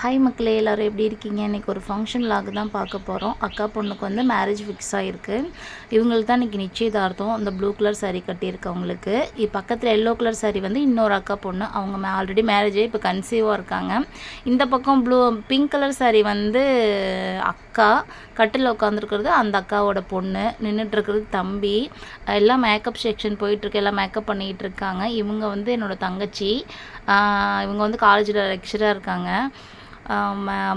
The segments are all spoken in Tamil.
ஹாய் மக்களே எல்லோரும் எப்படி இருக்கீங்க? இன்றைக்கி ஒரு ஃபங்க்ஷன் லாக் தான் பார்க்க போகிறோம் அக்கா பொண்ணுக்கு வந்து மேரேஜ் ஃபிக்ஸ் ஆகிருக்கு இவங்களுக்கு தான் இன்றைக்கி நிச்சயதார்த்தம். அந்த ப்ளூ கலர் சாரீ கட்டியிருக்கவங்களுக்கு பக்கத்தில் எல்லோ கலர் சாரீ வந்து இன்னொரு அக்கா பொண்ணு. அவங்க ஆல்ரெடி மேரேஜே இப்போ கன்சீவாக இருக்காங்க. இந்த பக்கம் ப்ளூ பிங்க் கலர் சாரீ வந்து அக்கா. கட்டில் உட்காந்துருக்கிறது அந்த அக்காவோட பொண்ணு. நின்றுட்டுருக்கிறது தம்பி. எல்லாம் மேக்கப் செக்ஷன் போயிட்டுருக்கு. எல்லாம் மேக்கப் பண்ணிகிட்டு இருக்காங்க இவங்க வந்து என்னோடய தங்கச்சி. இவங்க வந்து காலேஜில் லெக்சராக இருக்காங்க.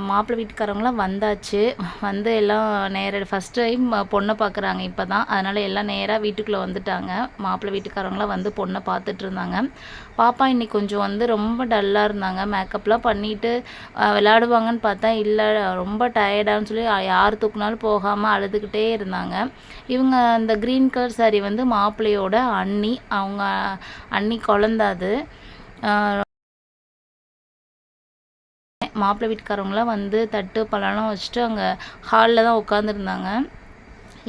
மாப்பிள்ளை வீட்டுக்காரவங்களாம் வந்தாச்சு. வந்து எல்லாம் நேர ஃபஸ்ட் டைம் பொண்ணை பார்க்குறாங்க இப்போ தான் அதனால் எல்லாம் நேராக வீட்டுக்குள்ளே வந்துட்டாங்க. மாப்பிள்ளை வீட்டுக்காரவங்களாம் வந்து பொண்ணை பார்த்துட்டு இருந்தாங்க. பாப்பா இன்னைக்கு கொஞ்சம் வந்து ரொம்ப டல்லாக இருந்தாங்க. மேக்கப்லாம் பண்ணிட்டு விளையாடுவாங்கன்னு பார்த்தா இல்லை ரொம்ப டயர்டான்னு சொல்லி யார் தூக்குனாலும் போகாமல் அழுதுகிட்டே இருந்தாங்க. இவங்க அந்த க்ரீன் கலர் சாரி வந்து மாப்பிள்ளையோட அண்ணி. அவங்க அண்ணி குழந்த அது. மாப்பிள்ளை வீட்டுக்காரவங்களாம் வந்து தட்டு பழம்லாம் வச்சுட்டு அங்கே ஹாலில் தான் உட்காந்துருந்தாங்க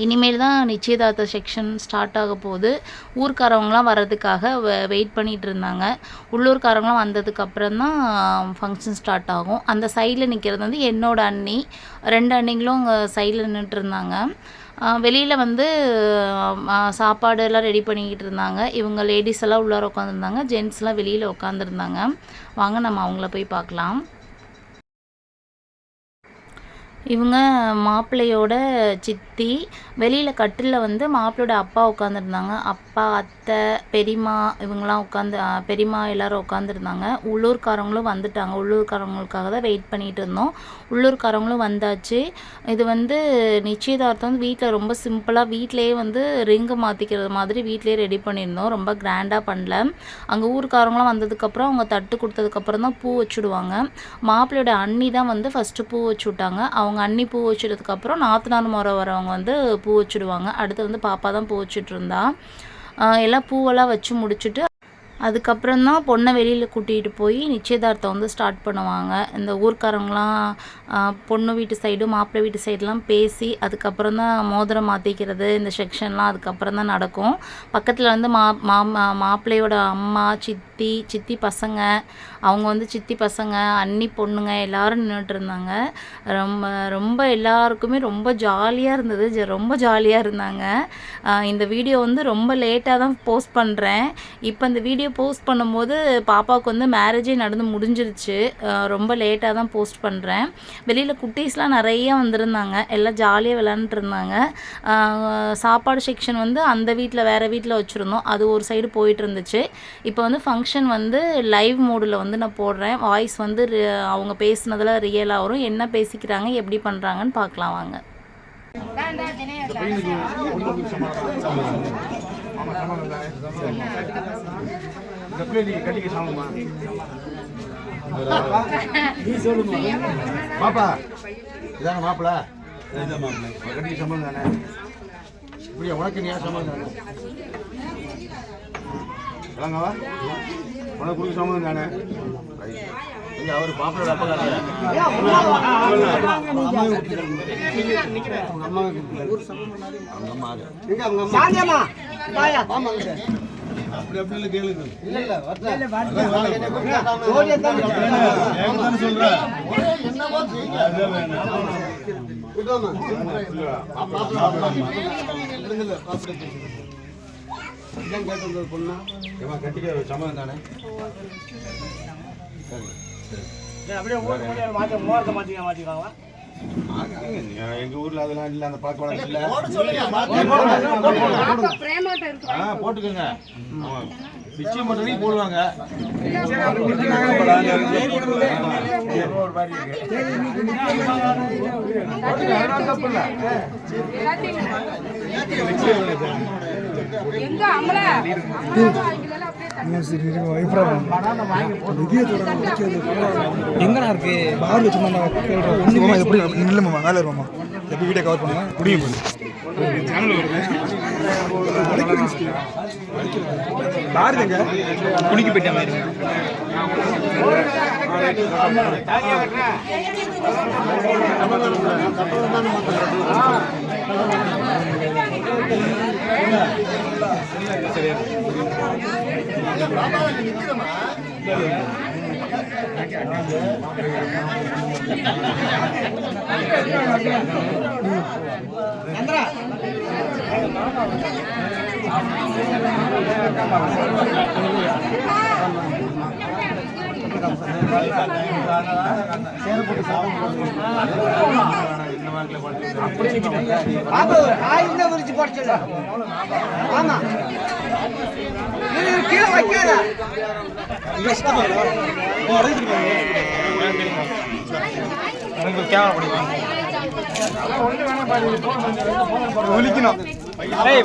இனிமேல் தான் நிச்சயதார்த்த செக்ஷன் ஸ்டார்ட் ஆக போகுது. ஊர்க்காரவங்களாம் வர்றதுக்காக வெயிட் பண்ணிகிட்டு இருந்தாங்க. உள்ளூர்காரவங்களாம் வந்ததுக்கப்புறம் தான் ஃபங்க்ஷன் ஸ்டார்ட் ஆகும். அந்த சைடில் நிற்கிறது வந்து என்னோடய அண்ணி. ரெண்டு அண்ணிங்களும் அங்கே சைடில் நின்றுட்டு இருந்தாங்க. வெளியில் வந்து சாப்பாடு எல்லாம் ரெடி பண்ணிக்கிட்டு இருந்தாங்க. இவங்க லேடிஸ் எல்லாம் உள்ளார உட்காந்துருந்தாங்க ஜென்ஸ்லாம் வெளியில் உட்காந்துருந்தாங்க வாங்க நம்ம அவங்கள போய் பார்க்கலாம். இவங்க மாப்பிள்ளையோட சித்தி. வெளியில் கட்டிலில் வந்து மாப்பிள்ளையோட அப்பா உட்காந்துருந்தாங்க அப்பா அத்தை பெரியம்மா இவங்கெல்லாம் உட்காந்து பெரியம்மா எல்லாரும் உட்காந்துருந்தாங்க உள்ளூர்காரங்களும் வந்துட்டாங்க. உள்ளூர்காரங்களுக்காக தான் வெயிட் பண்ணிகிட்டு இருந்தோம். உள்ளூர்காரங்களும் வந்தாச்சு. இது வந்து நிச்சயதார்த்தம் வந்து வீட்டில் ரொம்ப சிம்பிளாக வீட்டிலேயே வந்து ரிங்கு மாற்றிக்கிறது மாதிரி வீட்டிலேயே ரெடி பண்ணியிருந்தோம். ரொம்ப கிராண்டாக பண்ணல. அங்கே ஊருக்காரங்களாம் வந்ததுக்கப்புறம் அவங்க தட்டு கொடுத்ததுக்கப்புறம் தான் பூ வச்சுடுவாங்க. மாப்பிள்ளையோட அண்ணி தான் வந்து ஃபஸ்ட்டு பூ வச்சு விட்டாங்க. அவங்க அவங்க அண்ணி பூ வச்சதுக்கப்புறம் நாத்தனார் முறை வரவங்க வந்து பூ வச்சுடுவாங்க. அடுத்து வந்து பாப்பா தான் பூ வச்சுட்டு இருந்தா. எல்லாம் பூவெல்லாம் வச்சு முடிச்சுட்டு அதுக்கப்புறம் தான் பொண்ணை வெளியில் கூட்டிகிட்டு போய் நிச்சயதார்த்தம் வந்து ஸ்டார்ட் பண்ணுவாங்க. இந்த ஊர்க்காரங்களாம் பொண்ணு வீட்டு சைடு மாப்பிள்ளை வீட்டு சைடுலாம் பேசி அதுக்கப்புறம் தான் மோதிரம் மாற்றிக்கிறது இந்த செக்ஷன்லாம் அதுக்கப்புறம் தான் நடக்கும். பக்கத்தில் வந்து மா மாமா மாப்பிள்ளையோட அம்மா சித்தி சித்தி பசங்க அவங்க வந்து சித்தி பசங்க அண்ணி பொண்ணுங்க எல்லாரும் நின்றுட்டு இருந்தாங்க. ரொம்ப ரொம்ப எல்லாருக்குமே ரொம்ப ஜாலியாக இருந்தது. ஜ- ரொம்ப ஜாலியாக இருந்தாங்க. இந்த வீடியோ வந்து ரொம்ப லேட்டாக தான் போஸ்ட் பண்ணுறேன் இப்போ இந்த வீடியோ போஸ்ட் பண்ணும்போது பாப்பாவுக்கு வந்து மேரேஜே நடந்து முடிஞ்சிருச்சு. ரொம்ப லேட்டாக தான் போஸ்ட் பண்ணுறேன் வெளியில் குட்டீஸ்லாம் நிறைய வந்திருந்தாங்க. எல்லாம் ஜாலியாக விளாண்டுருந்தாங்க இருந்தாங்க சாப்பாடு செக்ஷன் வந்து அந்த வீட்டில் வேறு வீட்டில் வச்சுருந்தோம். அது ஒரு சைடு போயிட்டு இருந்துச்சு இப்போ வந்து ஃபங்க்ஷன் வந்து லைவ் மோடில் வந்து நான் போடுறேன். வாய்ஸ் வந்து அவங்க பேசுனதில் ரியலாக வரும். என்ன பேசிக்கிறாங்க எப்படி பண்ணுறாங்கன்னு பார்க்கலாம் வாங்க. இந்த பிள்ளை நீங்க கட்டிக்க சாமமா பாப்பா இதான மாப்பிள இதான் மாப்பிள. கட்டிக்க சம்பளம் தானே? இப்படியா உனக்கு நீ சம்பளம் தானே? விளங்கவா? உனக்கு கொடுக்க சம்பளம் தானே? அவரு பாப்பளோட அப்பா அம்மா அப்படி அப்படி இல்லை கேளுங்க இல்ல இல்ல வரல. ஜோடியா தான் சொல்றேன் கட்டிக்க சம்மதம் தானே? அப்படியே போட்டு மாத்தி எங்க ஊர்ல அதெல்லாம் இல்ல அந்த பழக்க வழக்கம் இல்ல ஆ, போட்டுக்கோங்க. நிச்சயம் மட்டும் போடுவாங்க. எங்க அமல எங்கடா இருக்கு பார் வச்சிருந்தா ஒண்ணுமே எப்படி நில்லுமா வேலை இருமாமா எப்படி வீடியோ கவர் பண்ணுங்க முடியும் பார் எங்க குணிக்கு பாபு ஆய் இன்னும் விரிச்சு போட சொல்லு ஆமா கீழே வைக்காத எனக்கு கேமரா பிடிக்கும் ஒலிக்கணும் ஏய்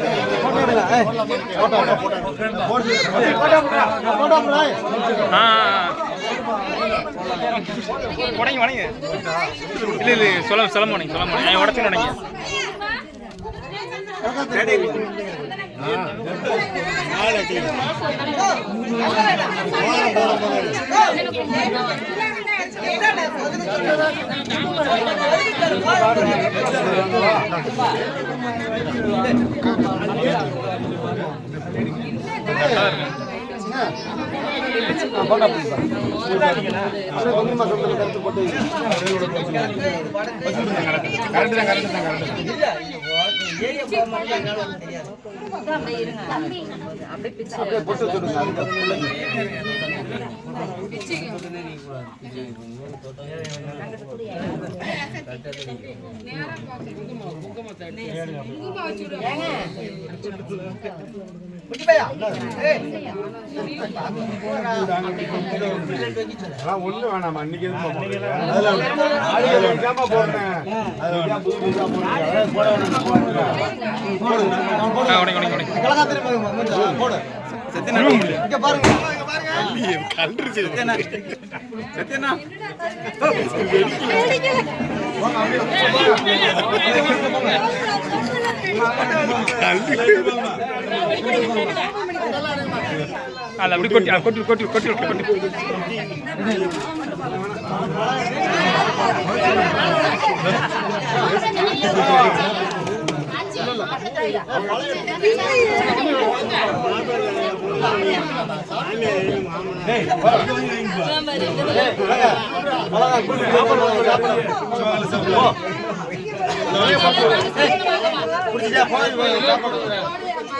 உடங்க வணங்க இல்லை இல்லை சொல்ல சொல்ல மாட்டேங்க சொல்ல மாட்டேங்க உடச்சு உடங்க அதெல்லாம் குங்குமா இன்னைக்கு போட வேணாம், இங்க பாருங்க அது அப்படி கொட்டி அது கொட்டி கொட்டி கொட்டி கொட்டி கொட்டி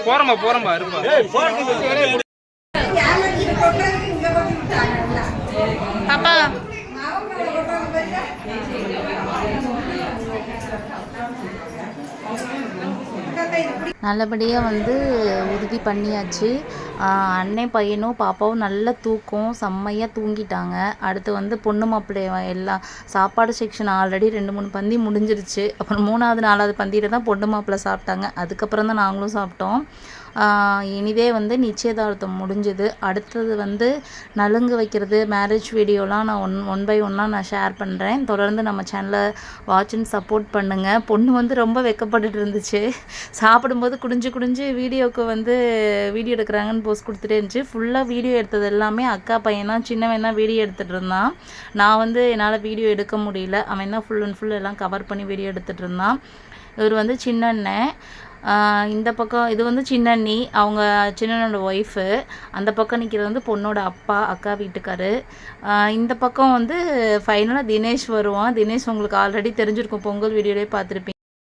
போறம்பா போறம்பா இருப்பா. பாப்பா. நல்லபடியாக வந்து உறுதி பண்ணியாச்சு. அண்ணன் பையனும் பாப்பாவும் நல்ல தூக்கம் செம்மையாக தூங்கிட்டாங்க. அடுத்து வந்து பொண்ணு மாப்பிள்ளை எல்லாம் சாப்பாடு செக்ஷன் ஆல்ரெடி ரெண்டு மூணு பந்தி முடிஞ்சிருச்சு. அப்புறம் மூணாவது நாலாவது பந்தியில் தான் பொண்ணு மாப்பிள்ளை சாப்பிட்டாங்க. அதுக்கப்புறம் தான் நாங்களும் சாப்பிட்டோம். இனிதே வந்து நிச்சயதார்த்தம் முடிஞ்சது. அடுத்தது வந்து நலுங்கு வைக்கிறது மேரேஜ் வீடியோலாம் நான் ஒன் ஒன் பை ஒன்னாக நான் ஷேர் பண்ணுறேன் தொடர்ந்து நம்ம சேனலை வாட்ச் அண்ட் சப்போர்ட் பண்ணுங்கள் பொண்ணு வந்து ரொம்ப வெக்கப்பட்டுட்டு இருந்துச்சு. சாப்பிடும்போது குடிஞ்சு குடிஞ்சு வீடியோவுக்கு வந்து வீடியோ எடுக்கிறாங்கன்னு போஸ்ட் கொடுத்துட்டே இருந்துச்சு. ஃபுல்லாக வீடியோ எடுத்தது எல்லாமே அக்கா பையன் தான் சின்னவன் தான் வீடியோ எடுத்துகிட்டு இருந்தான். நான் வந்து என்னால் வீடியோ எடுக்க முடியல. அவன் தான் ஃபுல் அண்ட் ஃபுல் எல்லாம் கவர் பண்ணி வீடியோ எடுத்துகிட்டு இருந்தான். இவர் வந்து சின்ன அண்ணன். இந்த பக்கம் இது வந்து சின்னண்ணி அவங்க சின்னனோட ஒய்ஃபு அந்த பக்கம் நிற்கிறது வந்து பொண்ணோட அப்பா அக்கா வீட்டுக்காரு. இந்த பக்கம் வந்து ஃபைனலாக தினேஷ் வருவான். தினேஷ் உங்களுக்கு ஆல்ரெடி தெரிஞ்சிருக்கும். பொங்கல் வீடியோலேயே பார்த்துருப்பீங்க.